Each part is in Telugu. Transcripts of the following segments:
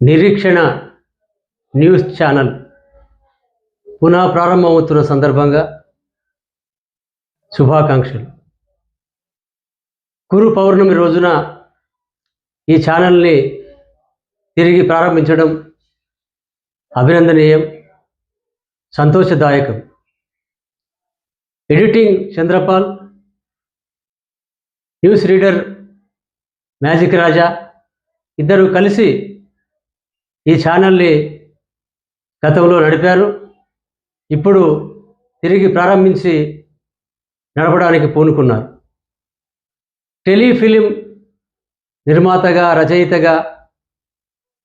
నిరీక్షణ న్యూస్ ఛానల్ పునః ప్రారంభమవుతున్న సందర్భంగా శుభాకాంక్షలు. గురు పౌర్ణమి రోజున ఈ ఛానల్ని తిరిగి ప్రారంభించడం అభినందనీయం సంతోషదాయకం. Editing Chandrapal news reader magic Raja ఇద్దరు కలిసి ఈ ఛానల్ని గతంలో నడిపారు. ఇప్పుడు తిరిగి ప్రారంభించి నడపడానికి పూనుకున్నారు. టెలిఫిలిం నిర్మాతగా రచయితగా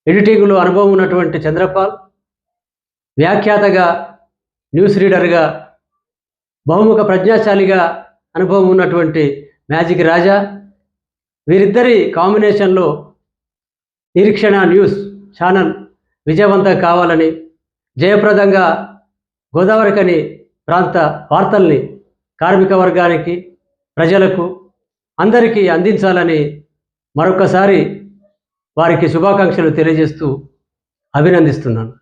ఎడిటింగ్లో అనుభవం ఉన్నటువంటి చంద్రపాల్ వ్యాఖ్యాతగా న్యూస్ రీడర్గా బహుముఖ ప్రజ్ఞాశాలిగా అనుభవం ఉన్నటువంటి మ్యాజిక్ రాజా వీరిద్దరి కాంబినేషన్లో నిరీక్షణ న్యూస్ ఛానల్ విజయవంతం కావాలని జయప్రదంగా గోదావరికని ప్రాంత వార్తల్ని కార్మిక వర్గానికి ప్రజలకు అందరికీ అందించాలని మరొకసారి వారికి శుభాకాంక్షలు తెలియజేస్తూ అభినందిస్తున్నాను.